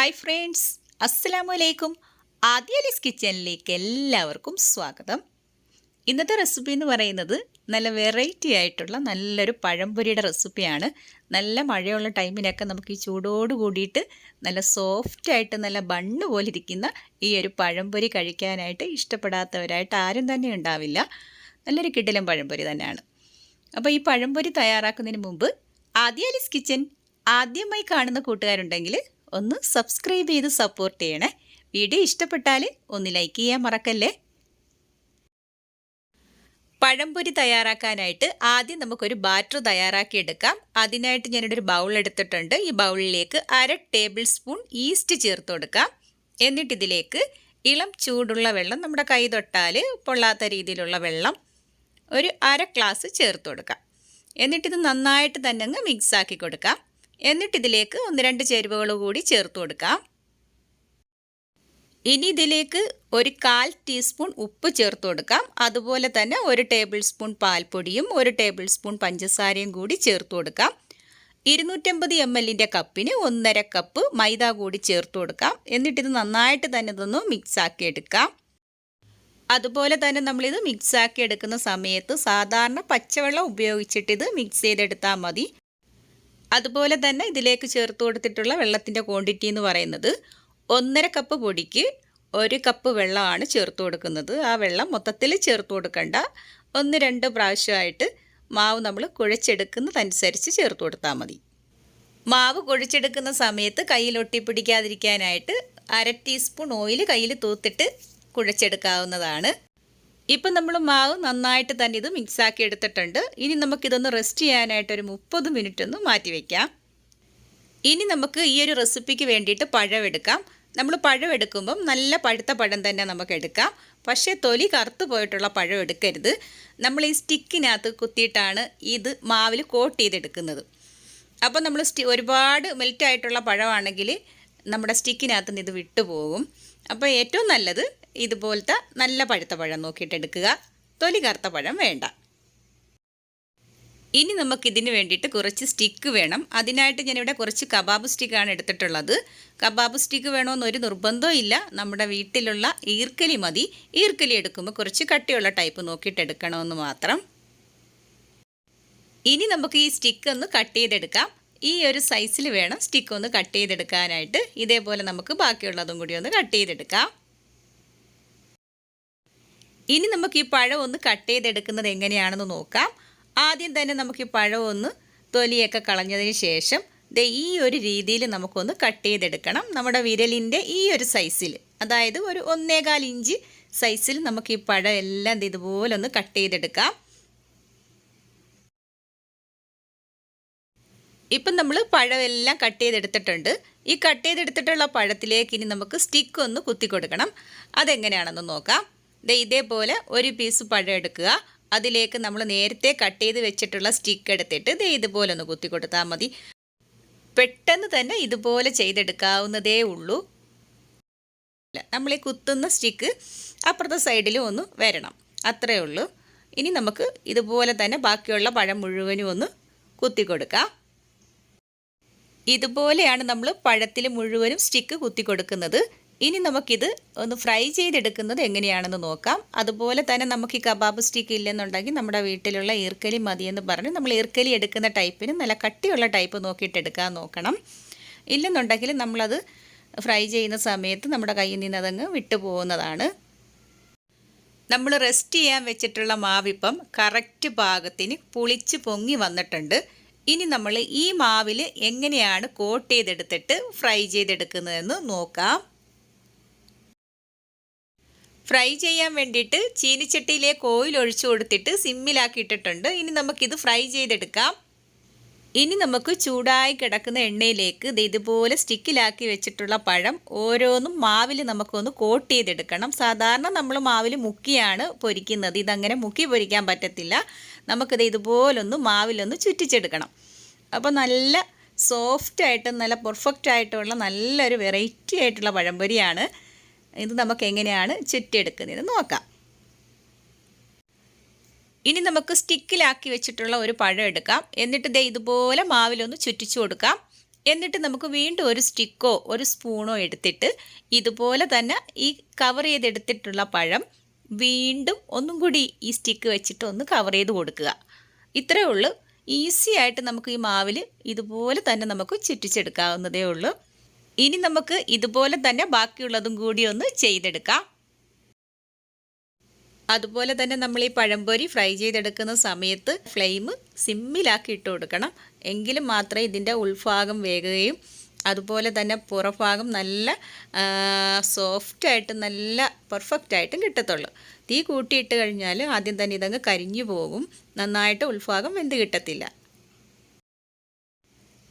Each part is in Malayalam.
ഹായ് ഫ്രണ്ട്സ് അസ്സലാമു അലൈക്കും ആദ്യലിസ് കിച്ചണിലേക്ക് എല്ലാവർക്കും സ്വാഗതം. ഇന്നത്തെ റെസിപ്പി എന്ന് പറയുന്നത് നല്ല വെറൈറ്റി ആയിട്ടുള്ള നല്ലൊരു പഴംപൊരിയുടെ റെസിപ്പിയാണ്. നല്ല മഴയുള്ള ടൈമിനൊക്കെ നമുക്ക് ഈ ചൂടോട് കൂടിയിട്ട് നല്ല സോഫ്റ്റായിട്ട് നല്ല ബണ്ണ് പോലെ ഇരിക്കുന്ന ഈ ഒരു പഴംപൊരി കഴിക്കാനായിട്ട് ഇഷ്ടപ്പെടാത്തവരായിട്ട് ആരും തന്നെ ഉണ്ടാവില്ല. നല്ലൊരു കിടിലം പഴംപൊരി തന്നെയാണ്. അപ്പോൾ ഈ പഴംപൊരി തയ്യാറാക്കുന്നതിന് മുമ്പ് ആദ്യാലിസ് കിച്ചൻ ആദ്യമായി കാണുന്ന കൂട്ടുകാരുണ്ടെങ്കിൽ ഒന്ന് സബ്സ്ക്രൈബ് ചെയ്ത് സപ്പോർട്ട് ചെയ്യണേ. വീഡിയോ ഇഷ്ടപ്പെട്ടാൽ ഒന്ന് ലൈക്ക് ചെയ്യാൻ മറക്കല്ലേ? പഴംപൊരി തയ്യാറാക്കാനായിട്ട് ആദ്യം നമുക്കൊരു ബാറ്റർ തയ്യാറാക്കി എടുക്കാം. അതിനായിട്ട് ഞാനിവിടെ ബൗൾ എടുത്തിട്ടുണ്ട്. ഈ ബൗളിലേക്ക് അര ടേബിൾ സ്പൂൺ ഈസ്റ്റ് ചേർത്ത് കൊടുക്കാം. എന്നിട്ട് ഇതിലേക്ക് ഇളം ചൂടുള്ള വെള്ളം നമ്മുടെ കൈ തൊട്ടാൽ പൊള്ളാത്ത രീതിയിലുള്ള വെള്ളം ഒരു അര ഗ്ലാസ് ചേർത്ത് കൊടുക്കാം. എന്നിട്ടിത് നന്നായിട്ട് തന്നെ അങ്ങ് മിക്സ് ആക്കി കൊടുക്കാം. എന്നിട്ട് ഇതിലേക്ക് ഒന്ന് രണ്ട് ചേരുവകൾ കൂടി ചേർത്ത് കൊടുക്കാം. ഇനി ഇതിലേക്ക് ഒരു കാൽ ടീസ്പൂൺ ഉപ്പ് ചേർത്ത് കൊടുക്കാം. അതുപോലെ തന്നെ ഒരു ടേബിൾ സ്പൂൺ പാൽപ്പൊടിയും ഒരു ടേബിൾ സ്പൂൺ പഞ്ചസാരയും കൂടി ചേർത്ത് കൊടുക്കാം. ഇരുന്നൂറ്റമ്പത് എം എല്ലിന്റെ കപ്പിന് ഒന്നര കപ്പ് മൈദ കൂടി ചേർത്ത് കൊടുക്കാം. എന്നിട്ടിത് നന്നായിട്ട് തന്നെ ഇതൊന്ന് മിക്സാക്കി എടുക്കാം. അതുപോലെ തന്നെ നമ്മളിത് മിക്സാക്കി എടുക്കുന്ന സമയത്ത് സാധാരണ പച്ചവെള്ളം ഉപയോഗിച്ചിട്ട് ഇത് മിക്സ് ചെയ്തെടുത്താൽ മതി. അതുപോലെ തന്നെ ഇതിലേക്ക് ചേർത്ത് കൊടുത്തിട്ടുള്ള വെള്ളത്തിന്റെ ക്വാണ്ടിറ്റി എന്ന് പറയുന്നത് ഒന്നര കപ്പ് പൊടിക്ക് ഒരു കപ്പ് വെള്ളമാണ് ചേർത്ത് കൊടുക്കുന്നത്. ആ വെള്ളം മൊത്തത്തിൽ ചേർത്ത് കൊടുക്കണ്ട. ഒന്ന് രണ്ട് പ്രാവശ്യമായിട്ട് മാവ് നമ്മൾ കുഴച്ചെടുക്കുന്നതനുസരിച്ച് ചേർത്ത് കൊടുത്താൽ മതി. മാവ് കുഴച്ചെടുക്കുന്ന സമയത്ത് കയ്യിൽ ഒട്ടിപ്പിടിക്കാതിരിക്കാനായിട്ട് അര ടീസ്പൂൺ ഓയിൽ കയ്യിൽ തൂത്തിട്ട് കുഴച്ചെടുക്കാവുന്നതാണ്. ഇപ്പം നമ്മൾ മാവ് നന്നായിട്ട് തന്നെ ഇത് മിക്സാക്കി എടുത്തിട്ടുണ്ട്. ഇനി നമുക്കിതൊന്ന് റെസ്റ്റ് ചെയ്യാനായിട്ട് ഒരു മുപ്പത് മിനിറ്റ് ഒന്ന് മാറ്റി വയ്ക്കാം ഇനി നമുക്ക് ഈ ഒരു റെസിപ്പിക്ക് വേണ്ടിയിട്ട് പഴമെടുക്കാം നമ്മൾ പഴം എടുക്കുമ്പം നല്ല പഴുത്ത പഴം തന്നെ നമുക്ക് എടുക്കാം. പക്ഷേ തൊലി കറുത്ത് പോയിട്ടുള്ള പഴം എടുക്കരുത്. നമ്മൾ ഈ സ്റ്റിക്കിനകത്ത് കുത്തിയിട്ടാണ് ഇത് മാവിൽ കോട്ട് ചെയ്തെടുക്കുന്നത്. അപ്പോൾ നമ്മൾ സ്റ്റി ഒരുപാട് മെൽറ്റായിട്ടുള്ള പഴമാണെങ്കിൽ നമ്മുടെ സ്റ്റിക്കിനകത്ത് നിന്ന് ഇത് വിട്ടുപോകും. അപ്പോൾ ഏറ്റവും നല്ലത് ഇതുപോലത്തെ നല്ല പഴുത്ത പഴം നോക്കിയിട്ട് എടുക്കുക. തൊലി കറുത്ത പഴം വേണ്ട. ഇനി നമുക്കിതിന് വേണ്ടിയിട്ട് കുറച്ച് സ്റ്റിക്ക് വേണം. അതിനായിട്ട് ഞാനിവിടെ കുറച്ച് കബാബ് സ്റ്റിക്കാണ് എടുത്തിട്ടുള്ളത്. കബാബ് സ്റ്റിക്ക് വേണമെന്നൊരു നിർബന്ധവും ഇല്ല. നമ്മുടെ വീട്ടിലുള്ള ഈർക്കലി മതി. ഈർക്കലി എടുക്കുമ്പോൾ കുറച്ച് കട്ടിയുള്ള ടൈപ്പ് നോക്കിയിട്ട് എടുക്കണമെന്ന് മാത്രം. ഇനി നമുക്ക് ഈ സ്റ്റിക്ക് ഒന്ന് കട്ട് ചെയ്തെടുക്കാം. ഈ ഒരു സൈസിൽ വേണം സ്റ്റിക്ക് ഒന്ന് കട്ട് ചെയ്തെടുക്കാനായിട്ട്. ഇതേപോലെ നമുക്ക് ബാക്കിയുള്ളതും കൂടി ഒന്ന് കട്ട് ചെയ്തെടുക്കാം. ഇനി നമുക്ക് ഈ പഴം ഒന്ന് കട്ട് ചെയ്തെടുക്കുന്നത് എങ്ങനെയാണെന്ന് നോക്കാം. ആദ്യം തന്നെ നമുക്ക് ഈ പഴം ഒന്ന് തൊലിയൊക്കെ കളഞ്ഞതിന് ശേഷം ദേ ഈ ഒരു രീതിയിൽ നമുക്കൊന്ന് കട്ട് ചെയ്തെടുക്കണം നമ്മുടെ വിരലിന്റെ ഈ ഒരു സൈസിൽ അതായത് ഒരു ഒന്നേകാൽ ഇഞ്ച് സൈസിൽ നമുക്ക് ഈ പഴം എല്ലാം ഇതുപോലെ ഒന്ന് കട്ട് ചെയ്തെടുക്കാം. ഇപ്പം നമ്മൾ പഴമെല്ലാം കട്ട് ചെയ്തെടുത്തിട്ടുണ്ട്. ഈ കട്ട് ചെയ്തെടുത്തിട്ടുള്ള പഴത്തിലേക്ക് ഇനി നമുക്ക് സ്റ്റിക്ക് ഒന്ന് കുത്തി കൊടുക്കണം. അതെങ്ങനെയാണെന്ന് നോക്കാം. ദേ ഇതേപോലെ ഒരു പീസ് പഴം എടുക്കുക. അതിലേക്ക് നമ്മൾ നേരത്തെ കട്ട് ചെയ്ത് വെച്ചിട്ടുള്ള സ്റ്റിക്ക് എടുത്തിട്ട് ദേ ഇതുപോലെ ഒന്ന് കുത്തി കൊടുത്താൽ മതി. പെട്ടെന്ന് തന്നെ ഇതുപോലെ ചെയ്തെടുക്കാവുന്നതേ ഉള്ളൂ. നമ്മൾ ഈ കുത്തുന്ന സ്റ്റിക്ക് അപ്പുറത്തെ സൈഡിലും ഒന്ന് വരണം. അത്രയേ ഉള്ളൂ. ഇനി നമുക്ക് ഇതുപോലെ തന്നെ ബാക്കിയുള്ള പഴം മുഴുവനും ഒന്ന് കുത്തി കൊടുക്കാം. ഇതുപോലെയാണ് നമ്മൾ പഴത്തിൽ മുഴുവനും സ്റ്റിക്ക് കുത്തി കൊടുക്കുന്നത്. ഇനി നമുക്കിത് ഒന്ന് ഫ്രൈ ചെയ്തെടുക്കുന്നത് എങ്ങനെയാണെന്ന് നോക്കാം. അതുപോലെ തന്നെ നമുക്ക് ഈ കബാബ് സ്റ്റിക്ക് ഇല്ലെന്നുണ്ടെങ്കിൽ നമ്മുടെ വീട്ടിലുള്ള ഈർക്കലി മതിയെന്ന് പറഞ്ഞ് നമ്മൾ ഈർക്കലി എടുക്കുന്ന ടൈപ്പിന് നല്ല കട്ടിയുള്ള ടൈപ്പ് നോക്കിയിട്ട് എടുക്കാൻ നോക്കണം. ഇല്ലെന്നുണ്ടെങ്കിൽ നമ്മളത് ഫ്രൈ ചെയ്യുന്ന സമയത്ത് നമ്മുടെ കയ്യിൽ നിന്ന് അതങ്ങ് വിട്ടുപോകുന്നതാണ് നമ്മൾ റെസ്റ്റ് ചെയ്യാൻ വെച്ചിട്ടുള്ള മാവിപ്പം കറക്റ്റ് ഭാഗത്തിന് പുളിച്ച് പൊങ്ങി വന്നിട്ടുണ്ട്. ഇനി നമ്മൾ ഈ മാവിൽ എങ്ങനെയാണ് കോട്ട് ചെയ്തെടുത്തിട്ട് ഫ്രൈ ചെയ്തെടുക്കുന്നതെന്ന് നോക്കാം. ഫ്രൈ ചെയ്യാൻ വേണ്ടിയിട്ട് ചീനിച്ചട്ടിയിലേക്ക് ഓയിൽ ഒഴിച്ചു കൊടുത്തിട്ട് സിമ്മിലാക്കിയിട്ടിട്ടുണ്ട്. ഇനി നമുക്കിത് ഫ്രൈ ചെയ്തെടുക്കാം. ഇനി നമുക്ക് ചൂടായി കിടക്കുന്ന എണ്ണയിലേക്ക് ഇതുപോലെ സ്റ്റിക്കിലാക്കി വെച്ചിട്ടുള്ള പഴം ഓരോന്നും മാവിൽ നമുക്കൊന്ന് കോട്ട് ചെയ്തെടുക്കണം. സാധാരണ നമ്മൾ മാവിൽ മുക്കിയാണ് പൊരിക്കുന്നത്. ഇതങ്ങനെ മുക്കി പൊരിക്കാൻ പറ്റത്തില്ല. നമുക്കിത് ഇതുപോലൊന്ന് മാവിലൊന്ന് ചുറ്റിച്ചെടുക്കണം. അപ്പോൾ നല്ല സോഫ്റ്റ് ആയിട്ട് നല്ല പെർഫെക്റ്റ് ആയിട്ടുള്ള നല്ലൊരു വെറൈറ്റി ആയിട്ടുള്ള പഴംപൊരിയാണ്. ഇത് നമുക്ക് എങ്ങനെയാണ് ചുറ്റിയെടുക്കുന്നത് നോക്കാം. ഇനി നമുക്ക് സ്റ്റിക്കിലാക്കി വെച്ചിട്ടുള്ള ഒരു പഴം എടുക്കാം. എന്നിട്ട് ദേ ഇതുപോലെ മാവിലൊന്ന് ചുറ്റിച്ചു കൊടുക്കാം. എന്നിട്ട് നമുക്ക് വീണ്ടും ഒരു സ്റ്റിക്കോ ഒരു സ്പൂണോ എടുത്തിട്ട് ഇതുപോലെ തന്നെ ഈ കവർ ചെയ്തെടുത്തിട്ടുള്ള പഴം വീണ്ടും ഒന്നും കൂടി ഈ സ്റ്റിക്ക് വെച്ചിട്ട് ഒന്ന് കവർ ചെയ്ത് കൊടുക്കുക. ഇത്രയേ ഉള്ളൂ. ഈസി ആയിട്ട് നമുക്ക് ഈ മാവിൽ ഇതുപോലെ തന്നെ നമുക്ക് ചുറ്റിച്ചെടുക്കാവുന്നതേ ഉള്ളൂ. ഇനി നമുക്ക് ഇതുപോലെ തന്നെ ബാക്കിയുള്ളതും കൂടി ഒന്ന് ചെയ്തെടുക്കാം. അതുപോലെ തന്നെ നമ്മൾ ഈ പഴംപൊരി ഫ്രൈ ചെയ്തെടുക്കുന്ന സമയത്ത് ഫ്ലെയിം സിമ്മിലാക്കി ഇട്ട് കൊടുക്കണം. എങ്കിലും മാത്രമേ ഇതിന്റെ ഉൾഭാഗം വേകുകയും അതുപോലെ തന്നെ പുറഭാഗം നല്ല സോഫ്റ്റായിട്ട് നല്ല പെർഫെക്റ്റായിട്ടും കിട്ടത്തുള്ളൂ. തീ കൂട്ടിയിട്ട് കഴിഞ്ഞാൽ ആദ്യം തന്നെ ഇതങ്ങ് കരിഞ്ഞു പോകും. നന്നായിട്ട് ഉൾഭാഗം വെന്ത് കിട്ടത്തില്ല.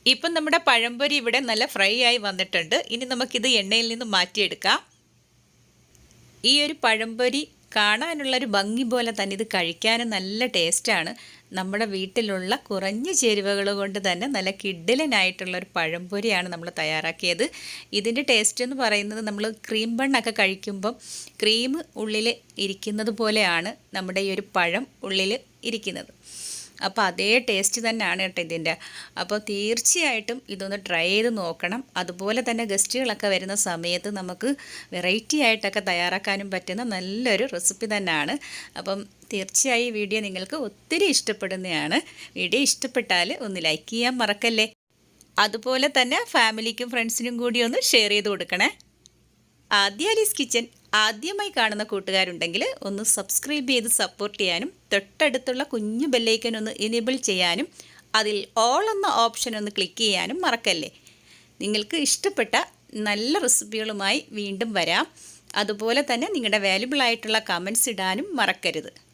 ഇപ്പം നമ്മുടെ പഴംപൊരി ഇവിടെ നല്ല ഫ്രൈ ആയി വന്നിട്ടുണ്ട്. ഇനി നമുക്കിത് എണ്ണയിൽ നിന്ന് മാറ്റിയെടുക്കാം. ഈ ഒരു പഴംപൊരി കാണാനുള്ളൊരു ഭംഗി പോലെ തന്നെ ഇത് കഴിക്കാനും നല്ല ടേസ്റ്റാണ്. നമ്മുടെ വീട്ടിലുള്ള കുറഞ്ഞ ചേരുവകൾ കൊണ്ട് തന്നെ നല്ല കിഡിലനായിട്ടുള്ള ഒരു പഴംപൊരിയാണ് നമ്മൾ തയ്യാറാക്കിയത്. ഇതിന്റെ ടേസ്റ്റ് എന്ന് പറയുന്നത് നമ്മൾ ക്രീം ബണ്ണൊക്കെ കഴിക്കുമ്പം ക്രീം ഉള്ളിൽ ഇരിക്കുന്നത് പോലെയാണ് നമ്മുടെ ഈ ഒരു പഴം ഉള്ളിൽ ഇരിക്കുന്നത്. അപ്പോൾ അതേ ടേസ്റ്റ് തന്നെയാണ് കേട്ടോ ഇതിന്റെ അപ്പോൾ തീർച്ചയായിട്ടും ഇതൊന്ന് ട്രൈ ചെയ്ത് നോക്കണം. അതുപോലെ തന്നെ ഗസ്റ്റുകളൊക്കെ വരുന്ന സമയത്ത് നമുക്ക് വെറൈറ്റി ആയിട്ടൊക്കെ തയ്യാറാക്കാനും പറ്റുന്ന നല്ലൊരു റെസിപ്പി തന്നെയാണ്. അപ്പം തീർച്ചയായും ഈ വീഡിയോ നിങ്ങൾക്ക് ഒത്തിരി ഇഷ്ടപ്പെടുന്നതാണ്. വീഡിയോ ഇഷ്ടപ്പെട്ടാൽ ഒന്ന് ലൈക്ക് ചെയ്യാൻ മറക്കല്ലേ? അതുപോലെ തന്നെ ഫാമിലിക്കും ഫ്രണ്ട്സിനും കൂടി ഒന്ന് ഷെയർ ചെയ്ത് കൊടുക്കണേ. ആദ്യാലീസ് കിച്ചൻ ആദ്യമായി കാണുന്ന കൂട്ടുകാരുണ്ടെങ്കിൽ ഒന്ന് സബ്സ്ക്രൈബ് ചെയ്ത് സപ്പോർട്ട് ചെയ്യാനും തൊട്ടടുത്തുള്ള കുഞ്ഞു ബെല്ലൈക്കൻ ഒന്ന് എനേബിൾ ചെയ്യാനും അതിൽ ഓൾ എന്ന ഓപ്ഷൻ ഒന്ന് ക്ലിക്ക് ചെയ്യാനും മറക്കല്ലേ? നിങ്ങൾക്ക് ഇഷ്ടപ്പെട്ട നല്ല റെസിപ്പികളുമായി വീണ്ടും വരാം. അതുപോലെ തന്നെ നിങ്ങളുടെ വാല്യുബിൾ ആയിട്ടുള്ള കമൻസ് ഇടാനും മറക്കരുത്.